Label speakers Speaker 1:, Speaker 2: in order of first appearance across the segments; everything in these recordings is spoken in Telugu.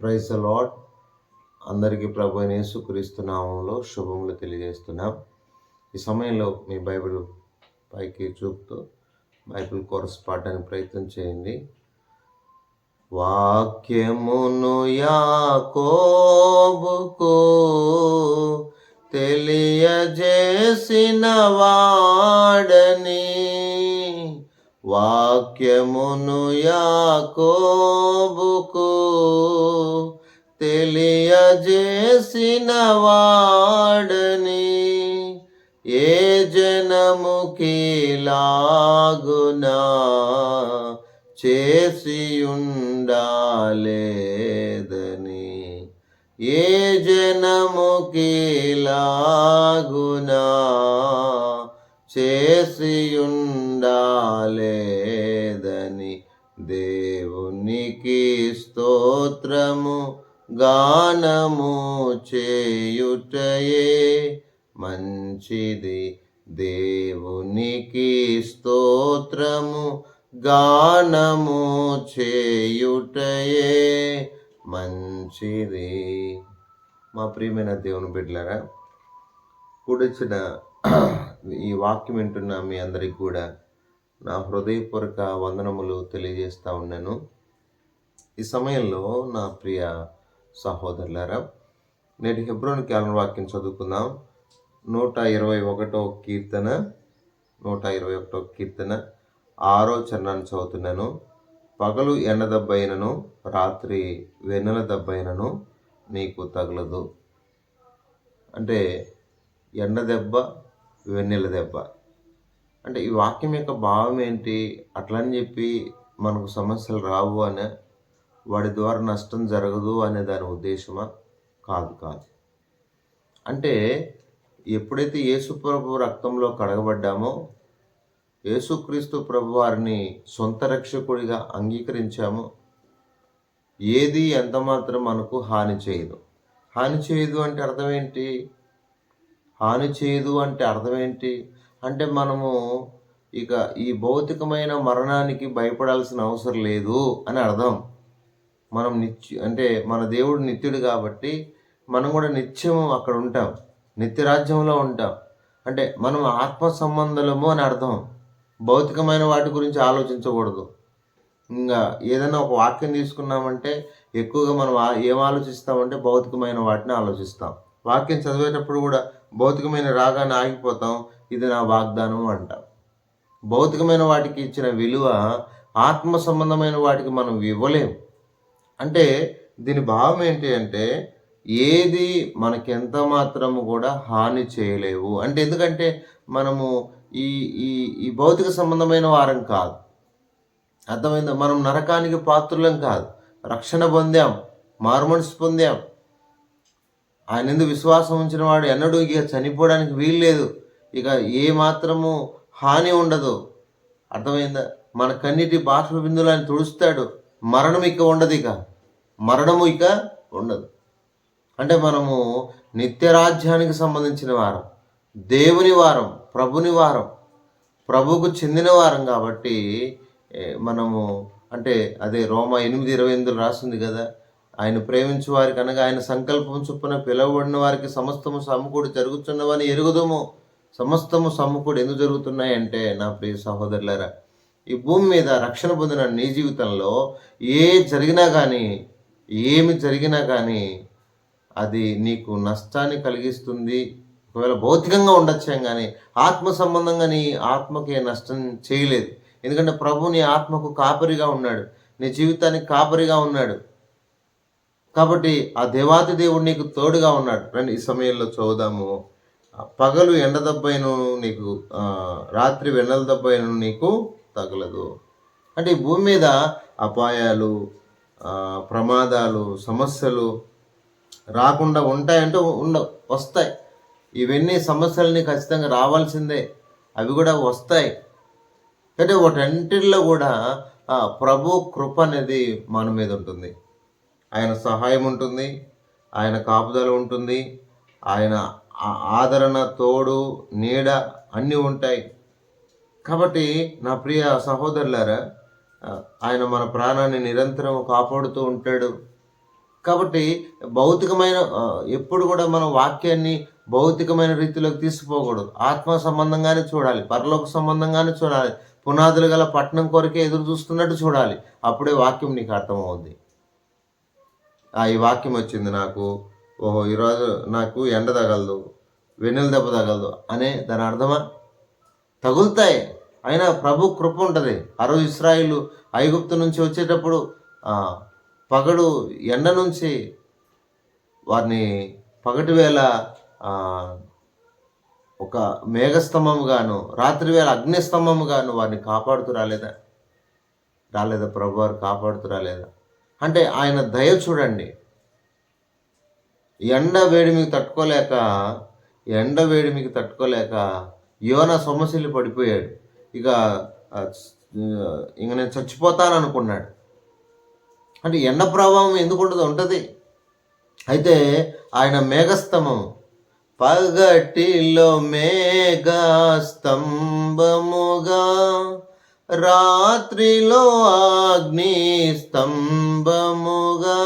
Speaker 1: ప్రైజ్ లాడ్ అందరికీ ప్రభు అయిన శుభములు తెలియజేస్తున్నాం. ఈ సమయంలో మీ బైబిల్ పైకి చూపుతూ బైబిల్ కోరస్ పాడడానికి ప్రయత్నం చేయండి. వాక్యమును యాకోబుకు తెలియజేసిన వాడని వాక్యమును యాకోబుకు తెలియజేసిన వాడని ఏ జనముకిలాగునా చేసి ఉండాలేదని ఏ జనముకిలాగునా చేసి ఉండాలేదని దేవునికి స్తోత్రము గానము చేయుటయే మంచిది. దేవునికి స్తోత్రము గానము చేయుటయే మంచిది. మా ప్రియమైన దేవుని బిడ్డలారా కూడొచ్చిన ఈ వాక్యం వింటున్న మీ అందరికి కూడా నా హృదయపూర్వక వందనములు తెలియజేస్తా ఉన్నాను. ఈ సమయంలో నా ప్రియ సహోదరులారా నేటి హెబ్రోన్ క్యాలెండర్ వాక్యం చదువుకుందాం. నూట ఇరవై ఒకటో కీర్తన నూట ఇరవై ఒకటో కీర్తన ఆరో చరణాన్ని చదువుతున్నాను. పగలు ఎండ దెబ్బైనను రాత్రి వెన్నెల దెబ్బైనను నీకు తగలదు. అంటే ఎండ దెబ్బ వెన్నెల దెబ్బ. అంటే ఈ వాక్యం యొక్క భావం ఏంటి? అట్లని చెప్పి మనకు సమస్యలు రావు అనే వాడి ద్వారా నష్టం జరగదు అనే దాని ఉద్దేశమా? కాదు కాదు. అంటే ఎప్పుడైతే యేసు ప్రభు రక్తంలో కడగబడ్డామో యేసుక్రీస్తు ప్రభు వారిని సొంత రక్షకుడిగా అంగీకరించామో. ఏది ఎంతమాత్రం మనకు హాని చేయదు. హాని చేయదు అంటే అర్థం ఏంటి? హాని చేయదు అంటే అర్థం ఏంటి? అంటే మనము ఇక ఈ భౌతికమైన మరణానికి భయపడాల్సిన అవసరం లేదు అని అర్థం. మనం నిత్య అంటే మన దేవుడు నిత్యుడు కాబట్టి మనం కూడా నిత్యం అక్కడ ఉంటాం. నిత్యరాజ్యంలో ఉంటాం. అంటే మనం ఆత్మ సంబంధులము అని అర్థం. భౌతికమైన వాటి గురించి ఆలోచించకూడదు. ఇంకా ఏదైనా ఒక వాక్యం తీసుకున్నామంటే ఎక్కువగా మనం ఏం ఆలోచిస్తామంటే భౌతికమైన వాటిని ఆలోచిస్తాం. వాక్యం చదివేటప్పుడు కూడా భౌతికమైన రాగాన్ని ఆగిపోతాం. ఇది నా వాగ్దానం అంటాం. భౌతికమైన వాటికి ఇచ్చిన విలువ ఆత్మ సంబంధమైన వాటికి మనం ఇవ్వలేం. అంటే దీని భావం ఏంటి అంటే ఏది మనకి ఎంత మాత్రము కూడా హాని చేయలేవు. అంటే ఎందుకంటే మనము ఈ ఈ ఈ భౌతిక సంబంధమైన వారం కాదు. అర్థమైందా? మనం నరకానికి పాత్రులం కాదు. రక్షణ పొందాం. మారుమనసు పొందాం. ఆయన ఎందుకు విశ్వాసం ఉంచిన వాడు? ఎన్నడూ ఇక చనిపోవడానికి వీల్లేదు ఇక ఏ మాత్రము హాని ఉండదు. అర్థమైందా? మన కన్నిటి బాష్ప బిందులు ఆయన తుడుస్తాడు. మరణం ఇక ఉండదు ఇక. మరణము ఇక ఉండదు. అంటే మనము నిత్యరాజ్యానికి సంబంధించిన వారం దేవుని వారం ప్రభుని వారం ప్రభుకు చెందిన వారం కాబట్టి మనము అంటే అదే రోమ ఎనిమిది ఇరవై ఎనిమిదిలో రాసింది కదా ఆయన ప్రేమించు వారికి అనగా ఆయన సంకల్పం చొప్పున పిలువబడిన వారికి సమస్తము సమకూడి జరుగుతున్నవని ఎరుగుదము. సమస్తము సమకూడి ఎందుకు జరుగుతున్నాయంటే నా ప్రియ సహోదరులారా ఈ భూమి మీద రక్షణ పొందిన నీ జీవితంలో ఏ జరిగినా కానీ ఏమి జరిగినా కానీ అది నీకు నష్టాన్ని కలిగిస్తుంది. ఒకవేళ భౌతికంగా ఉండొచ్చాం కానీ ఆత్మ సంబంధంగా నీ ఆత్మకి నష్టం చేయలేదు. ఎందుకంటే ప్రభు నీ ఆత్మకు కాపరిగా ఉన్నాడు. నీ జీవితానికి కాపరిగా ఉన్నాడు. కాబట్టి ఆ దేవాది దేవుడు నీకు తోడుగా ఉన్నాడు. రండి ఈ సమయంలో చూద్దాము. పగలు ఎండ దెబ్బైను నీకు రాత్రి వెన్నెల దెబ్బైను నీకు తగలదు. అంటే ఈ భూమి మీద అపాయాలు ప్రమాదాలు సమస్యలు రాకుండా ఉంటాయంటే ఉండ వస్తాయి. ఇవన్నీ సమస్యలని ఖచ్చితంగా రావాల్సిందే. అవి కూడా వస్తాయి. అంటే వాటన్నిటిలో కూడా ప్రభు కృప అనేది మన మీద ఉంటుంది. ఆయన సహాయం ఉంటుంది. ఆయన కాపుదల ఉంటుంది. ఆయన ఆదరణ తోడు నీడ అన్నీ ఉంటాయి. కాబట్టి నా ప్రియ సహోదరులారా ఆయన మన ప్రాణాన్ని నిరంతరం కాపాడుతూ ఉంటాడు. కాబట్టి భౌతికమైన ఎప్పుడు కూడా మనం వాక్యాన్ని భౌతికమైన రీతిలోకి తీసుకుపోకూడదు. ఆత్మ సంబంధంగానే చూడాలి పరలోక సంబంధంగానే చూడాలి పునాదులు గల పట్టణం కొరకే ఎదురు చూస్తున్నట్టు చూడాలి. అప్పుడే వాక్యం నీకు అర్థమవుద్ది. ఆ ఈ వాక్యం వచ్చింది నాకు ఓహో ఈరోజు నాకు ఎండ తగలదు వెన్నెల దెబ్బ తగలదు అనే దాని అర్థమా? తగులుతాయి. అయినా ప్రభు కృప ఉంటుంది. ఆ రోజు ఇస్రాయిల్ ఐగుప్తు నుంచి వచ్చేటప్పుడు పగడు ఎండ నుంచి వారిని పగటి వేళ ఒక మేఘస్తంభముగాను రాత్రి వేళ అగ్నిస్తంభముగాను వారిని కాపాడుతూ రాలేదా? రాలేదా ప్రభు వారు? కాపాడుతూ రాలేదా? అంటే ఆయన దయ చూడండి. ఎండ వేడి మీకు తట్టుకోలేక ఎండ వేడి మీకు తట్టుకోలేక యోన సొమ్మసిల్లి పడిపోయాడు. ఇక ఇంక నేను చచ్చిపోతాను అనుకున్నాడు అంటే ఎండ ప్రభావం ఎందుకు ఉండదు? ఉంటుంది. అయితే ఆయన మేఘస్తంభం పగటిలో మేఘస్తంభముగా రాత్రిలో అగ్ని స్తంభముగా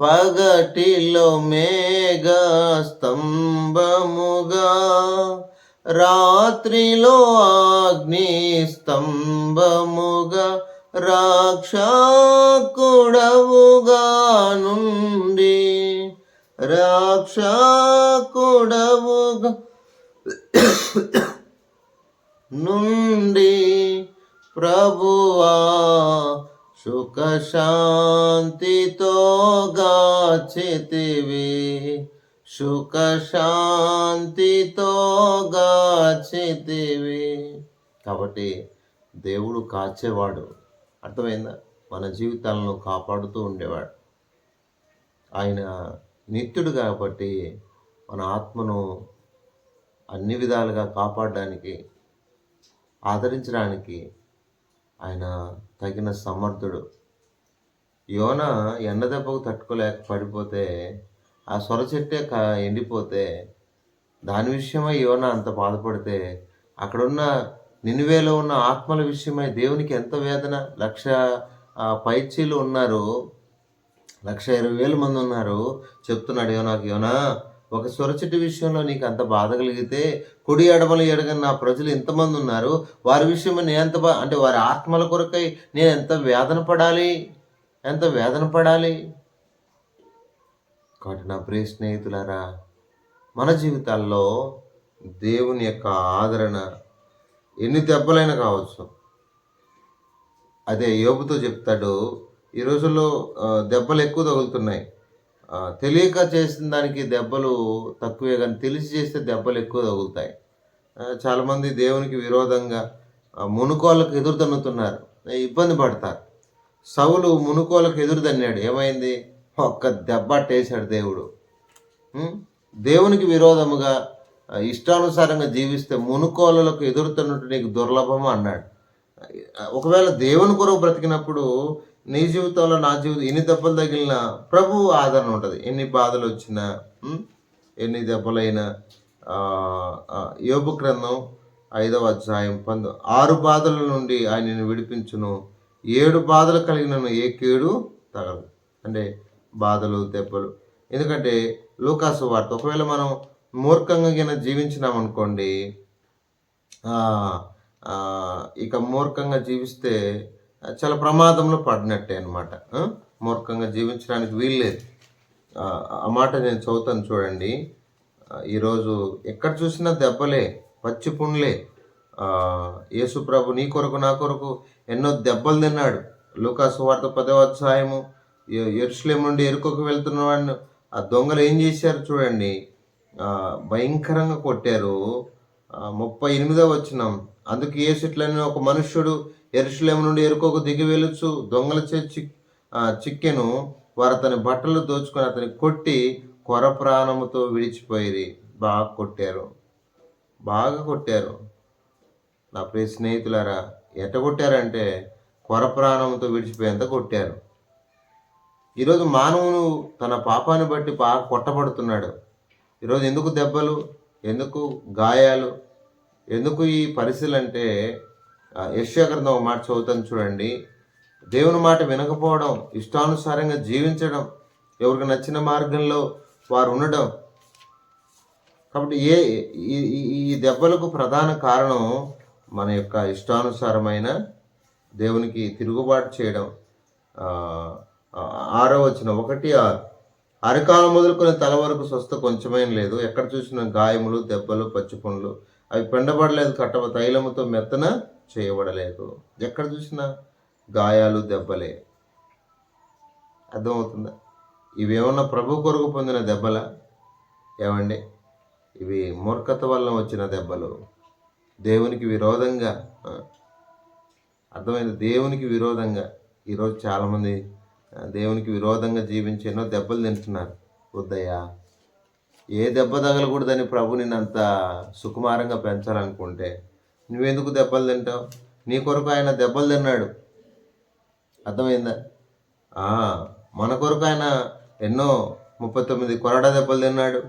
Speaker 1: పగటిలో మేఘస్తంభముగా రాత్రిలో అగ్ని స్తంభముగా రాక్షకుడవుగా నుండి రాక్షకుడవుగా నుండి ప్రభువా సుఖ శాంతితో గాచితివి. సుఖ శాంతితో గాచితివి. కాబట్టి దేవుడు కాచేవాడు. అర్థమైందా? మన జీవితాలను కాపాడుతూ ఉండేవాడు. ఆయన నిత్యుడు కాబట్టి మన ఆత్మను అన్ని విధాలుగా కాపాడడానికి ఆదరించడానికి ఆయన తగిన సమర్థుడు. యోన ఎండ దెబ్బకు తట్టుకోలేక పడిపోతే ఆ సొర చెట్టే ఎండిపోతే దాని విషయమై యోన అంత బాధపడితే అక్కడున్న నినివేలో ఉన్న ఆత్మల విషయమై దేవునికి ఎంత వేదన? లక్ష పైచీలు ఉన్నారు. లక్ష ఇరవై వేల మంది ఉన్నారు. చెప్తున్నాడు యోనాకు యోనా ఒక సొరచెట్టు విషయంలో నీకు అంత బాధ కలిగితే కుడి ఎడమలు ఎడగని నా ప్రజలు ఎంతమంది ఉన్నారు. వారి విషయమై నేను ఎంత బా అంటే వారి ఆత్మల కొరకై నేను ఎంత వేదన పడాలి? ఎంత వేదన పడాలి? కాబట్టి నా ప్రియ స్నేహితులారా మన జీవితాల్లో దేవుని యొక్క ఆదరణ ఎన్ని దెబ్బలైనా కావచ్చు. అదే యోబుతో చెప్తాడు ఈ రోజుల్లో దెబ్బలు ఎక్కువ తగులుతున్నాయి. తెలియక చేసిన దానికి దెబ్బలు తక్కువే కానీ తెలిసి చేస్తే దెబ్బలు ఎక్కువ తగులుతాయి. చాలామంది దేవునికి విరోధంగా మునుకోళ్ళకు ఎదురు తన్నుతున్నారు ఇబ్బంది పడతారు. సవులు మునుకోలకు ఎదురు తన్నాడు ఏమైంది? ఒక్క దెబ్బట్టేశాడు దేవుడు. దేవునికి విరోధముగా ఇష్టానుసారంగా జీవిస్తే మునుకోలలకు ఎదురుతున్నట్టు నీకు దుర్లభము అన్నాడు. ఒకవేళ దేవుని కొరకు బ్రతికినప్పుడు నీ జీవితంలో నా జీవితం ఎన్ని దెబ్బలు తగిలినా ప్రభు ఆదరణ ఉంటుంది. ఎన్ని బాధలు వచ్చినా ఎన్ని దెబ్బలైనా ఆ, యోబు గ్రంథం ఐదవ అధ్యాయం పంద ఆరు బాధల నుండి ఆయనను విడిపించును. ఏడు బాధలు కలిగినను ఏ కీడు తగలదు. అంటే బాధలు దెబ్బలు ఎందుకంటే లూకాసు వార్త ఒకవేళ మనం మూర్ఖంగా కింద జీవించినాం అనుకోండి ఇక మూర్ఖంగా జీవిస్తే చాలా ప్రమాదంలో పడినట్టే అనమాట మూర్ఖంగా జీవించడానికి వీల్లేదు. ఆ మాట నేను చదువుతాను చూడండి. ఈరోజు ఎక్కడ చూసినా దెబ్బలే పచ్చి పుండ్లే. యేసు ప్రభు నీ కొరకు నా కొరకు ఎన్నో దెబ్బలు తిన్నాడు. లూకాసు వార్త పదవ అధ్యాయము ఎరుసలేం నుండి ఎరుకకు వెళ్తున్న వాడిని ఆ దొంగలు ఏం చేశారు చూడండి. భయంకరంగా కొట్టారు. ముప్పై ఎనిమిదో వచ్చినాం అందుకు ఏసిట్లని ఒక మనుష్యుడు ఎరుసలేం నుండి ఎరుకోకు దిగి వెళ్ళొచ్చు దొంగల చే చిక్ చిక్కెను. వారు అతని బట్టలు దోచుకొని అతని కొట్టి కొర ప్రాణముతో విడిచిపోయి బాగా కొట్టారు. బాగా కొట్టారు. నా ప్రియ స్నేహితులారా ఎట్ట కొట్టారంటే కొర ప్రాణంతో విడిచిపోయేంత కొట్టారు. ఈరోజు మానవుడు తన పాపాన్ని బట్టి బాగా కొట్టబడుతున్నాడు. ఈరోజు ఎందుకు దెబ్బలు? ఎందుకు గాయాలు? ఎందుకు ఈ పరిస్థితులు అంటే యశ్యాగ్రంథం ఒక మాట చదువుతాను చూడండి. దేవుని మాట వినకపోవడం ఇష్టానుసారంగా జీవించడం ఎవరికి నచ్చిన మార్గంలో వారు ఉండడం. కాబట్టి ఏ ఈ ఈ- దెబ్బలకు ప్రధాన కారణం మన యొక్క ఇష్టానుసారమైన దేవునికి తిరుగుబాటు చేయడం. ఆరో వచ్చిన ఒకటి ఆరు అరకాలం మొదలుకొని తల వరకు స్వస్థ కొంచెమేం లేదు. ఎక్కడ చూసిన గాయములు దెబ్బలు పచ్చి పనులు అవి పెండబడలేదు కట్టవ తైలముతో మెత్తన చేయబడలేదు. ఎక్కడ చూసినా గాయాలు దెబ్బలే. అర్థమవుతుందా? ఇవేమన్నా ప్రభు కొరకు పొందిన దెబ్బలా? ఏమండి? ఇవి మూర్ఖత వల్ల వచ్చిన దెబ్బలు. దేవునికి విరోధంగా అర్థమైంది? దేవునికి విరోధంగా. ఈరోజు చాలామంది దేవునికి విరోధంగా జీవించి ఎన్నో దెబ్బలు తింటున్నారు. వద్దయ్యా ఏ దెబ్బ తగలకూడదని ప్రభు నేను అంత సుకుమారంగా పెంచాలనుకుంటే నువ్వెందుకు దెబ్బలు తింటావు? నీ కొరకు ఆయన దెబ్బలు తిన్నాడు. అర్థమైందా? మన కొరకు ఆయన ఎన్నో ముప్పై తొమ్మిది కొరడా దెబ్బలు తిన్నాడు.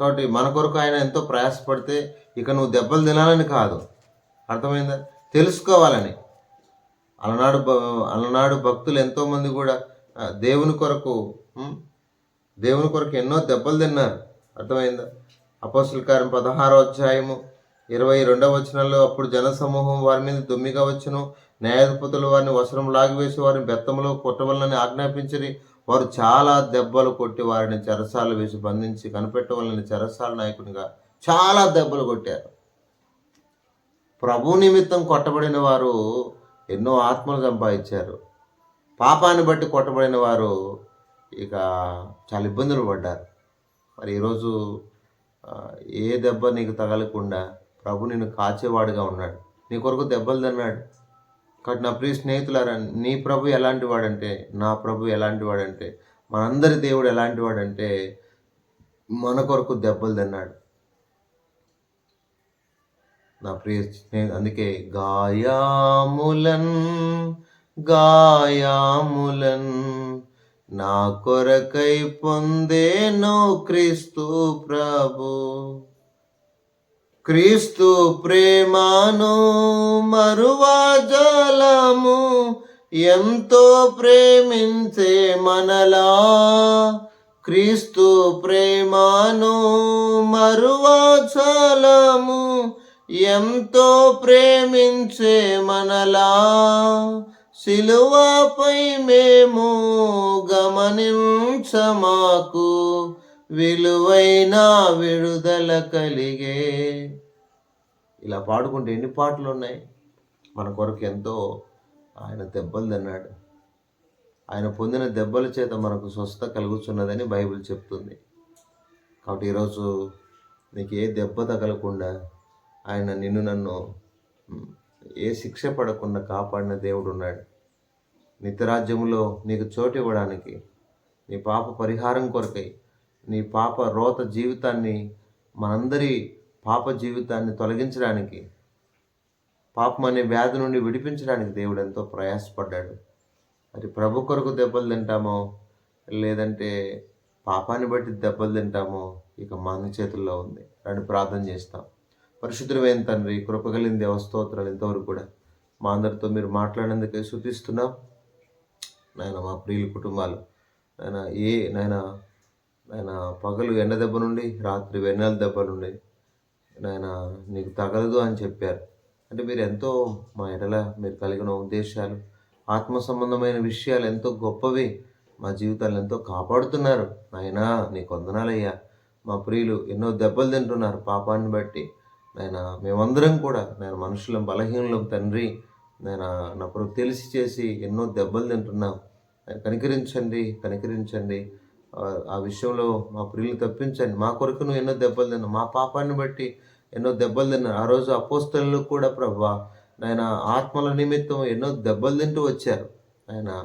Speaker 1: కాబట్టి మన కొరకు ఆయన ఎంతో ప్రయాసపడితే ఇక నువ్వు దెబ్బలు తినాలని కాదు. అర్థమైందా? తెలుసుకోవాలని. అలనాడు భ- అలనాడు భక్తులు ఎంతోమంది కూడా దేవుని కొరకు దేవుని కొరకు ఎన్నో దెబ్బలు తిన్నారు. అర్థమైందా? అపోసుల కార్యం పదహారో అధ్యాయము ఇరవై రెండవ వచనంలో అప్పుడు జనసమూహం వారి మీద దుమ్మిగా వచ్చును. న్యాయాధిపతులు వారిని వసరం లాగివేసి వారిని బెత్తములో కొట్టవలనని ఆజ్ఞాపించని వారు చాలా దెబ్బలు కొట్టి వారిని చెరసాలు వేసి బంధించి కనిపెట్టవలని చెరసాల నాయకునిగా చాలా దెబ్బలు కొట్టారు. ప్రభు నిమిత్తం కొట్టబడిన వారు ఎన్నో ఆత్మలు సంపాదించారు. పాపాన్ని బట్టి కొట్టబడిన వారు ఇక చాలా ఇబ్బందులు పడ్డారు. మరి ఈరోజు ఏ దెబ్బ నీకు తగలకుండా ప్రభు నిన్ను కాచేవాడుగా ఉన్నాడు. నీ కొరకు దెబ్బలు తిన్నాడు. కాబట్టి నా ప్రియ స్నేహితులారా నీ ప్రభు ఎలాంటి వాడంటే నా ప్రభు ఎలాంటి వాడంటే మనందరి దేవుడు ఎలాంటి వాడంటే మన కొరకు దెబ్బలు తిన్నాడు. నా ప్రియ స్నేహి అందుకే గాయాములన్ గాయాములన్ నా కొరకై పొందేను క్రీస్తు ప్రభు. క్రీస్తు ప్రేమను మరువా జలము ఎంతో ప్రేమించే మనలా. క్రీస్తు ప్రేమను మరువా జలము ఎంతో ప్రేమించే మనలా. శిలువపై మేము గమనించమాకు విలువైన విడుదల కలిగే. ఇలా పాడుకుంటే ఎన్ని పాటలు ఉన్నాయి మన కొరకు ఎంతో ఆయన దెబ్బలు తిన్నాడు ఆయన పొందిన దెబ్బల చేత మనకు స్వస్థత కలుగుతున్నదని బైబిల్ చెప్తుంది. కాబట్టి ఈరోజు నీకు ఏ దెబ్బ తగలకుండా ఆయన నిన్ను నన్ను ఏ శిక్ష పడకుండా కాపాడిన దేవుడు ఉన్నాడు నిత్యరాజ్యములో నీకు చోటు ఇవ్వడానికి నీ పాప పరిహారం కొరకై నీ పాప రోత జీవితాన్ని మనందరి పాప జీవితాన్ని తొలగించడానికి పాపం అనే వ్యాధి నుండి విడిపించడానికి దేవుడు ఎంతో ప్రయాసపడ్డాడు. మరి ప్రభు కొరకు దెబ్బలు తింటామో లేదంటే పాపాన్ని బట్టి దెబ్బలు తింటామో ఇక మన చేతుల్లో ఉంది. రెండు ప్రార్థన చేస్తాం. పరిశుద్ధమైన తండ్రి కృపగలిగిన దేవస్తోత్రాలు ఇంతవరకు కూడా మా అందరితో మీరు మాట్లాడినందుకే శుతిస్తున్నాం నాయన మా ప్రియుల కుటుంబాలు. నాయన ఏ నాయన నాయన పగలు ఎండ దెబ్బ నుండి రాత్రి వెన్నెల దెబ్బ నుండి నాయన నీకు తగలదు అని చెప్పారు. అంటే మీరు ఎంతో మా ఎడల మీరు కలిగిన ఉద్దేశాలు ఆత్మ సంబంధమైన విషయాలు ఎంతో గొప్పవి. మా జీవితాలు ఎంతో కాపాడుతున్నారు. నాయనా నీకు వందనాలయ్యా. మా ప్రియులు ఎన్నో దెబ్బలు తింటున్నారు. పాపాన్ని బట్టి నాయన మేమందరం కూడా నేను మనుషులం బలహీనులం తండ్రి. నేను నా ప్రభు తెలిసి చేసి ఎన్నో దెబ్బలు తింటున్నాం. ఆయన కనికరించండి కనికరించండి. ఆ- విషయంలో మా ప్రియులు తప్పించండి. మా కొరకు నువ్వు ఎన్నో దెబ్బలు తిన్నావు. మా పాపాన్ని బట్టి ఎన్నో దెబ్బలు తిన్నాను ఆ రోజు అపోస్తలు కూడా ప్రభా నాయన ఆత్మల నిమిత్తం ఎన్నో దెబ్బలు తింటూ వచ్చారు. ఆయన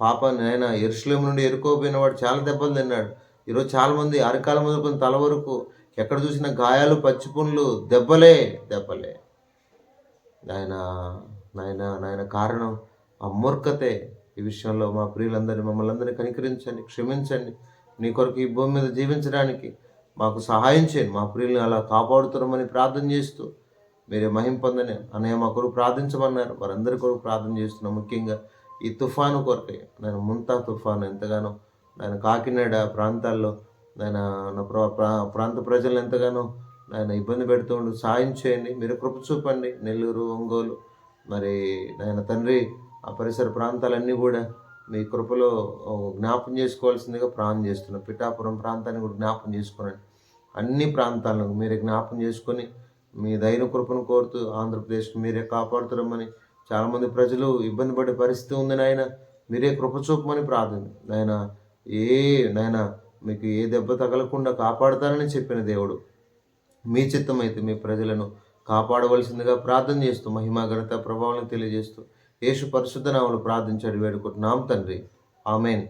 Speaker 1: పాపాన్ని ఆయన ఎరుసలేం నుండి ఎరుకోపోయిన వాడు చాలా దెబ్బలు తిన్నాడు. ఈరోజు చాలామంది అరకాల మొదలుకొని తల వరకు ఎక్కడ చూసినా గాయాలు పచ్చిపుండ్లు దెబ్బలే దెబ్బలే. ఆయన నాయన నాయన కారణం ఆ మూర్ఖతే ఈ విషయంలో మా ప్రియులందరినీ మమ్మల్ని అందరినీ కనికరించండి క్షమించండి. నీ కొరకు ఈ భూమి మీద జీవించడానికి మాకు సహాయం చేయండి. మా ప్రియులను అలా కాపాడుతున్నామని ప్రార్థన చేస్తూ మీరే మహింపొందని పొందని మా కొరకు ప్రార్థించమన్నారు. వారందరి కొరకు ప్రార్థన చేస్తున్నాం. ముఖ్యంగా ఈ తుఫాను కొరకే నేను ముంతా తుఫాను ఎంతగానో నాయన కాకినాడ ప్రాంతాల్లో నాయన నా ప్రా- ప్రాంత ప్రజలను ఎంతగానో నాయన ఇబ్బంది పెడుతూ ఉండు. సాయం చేయండి. మీరు కృప చూపండి. నెల్లూరు ఒంగోలు మరి నాయన తండ్రి ఆ పరిసర ప్రాంతాలన్నీ కూడా మీ కృపలో జ్ఞాపం చేసుకోవాల్సిందిగా ప్రాణం చేస్తున్నాం. పిఠాపురం ప్రాంతాన్ని కూడా జ్ఞాపం చేసుకోనండి. అన్ని ప్రాంతాలను మీరే జ్ఞాపం చేసుకొని మీ దైన కృపను కోరుతూ ఆంధ్రప్రదేశ్ మీరే కాపాడుతున్నామని చాలామంది ప్రజలు ఇబ్బంది పడే పరిస్థితి ఉంది నాయన. మీరే కృప చూపమని ప్రార్థన. నాయన ఏ నాయన మీకు ఏ దెబ్బ తగలకుండా కాపాడతానని చెప్పిన దేవుడు మీ చిత్తమైతే మీ ప్రజలను కాపాడవలసిందిగా ప్రార్థన చేస్తూ మహిమా ఘనత ప్రభావాలను తెలియజేస్తూ యేసు పరిశుద్ధ నామలు ప్రార్థించాడు వేడుకుంటున్నాం తండ్రి. ఆమెన్.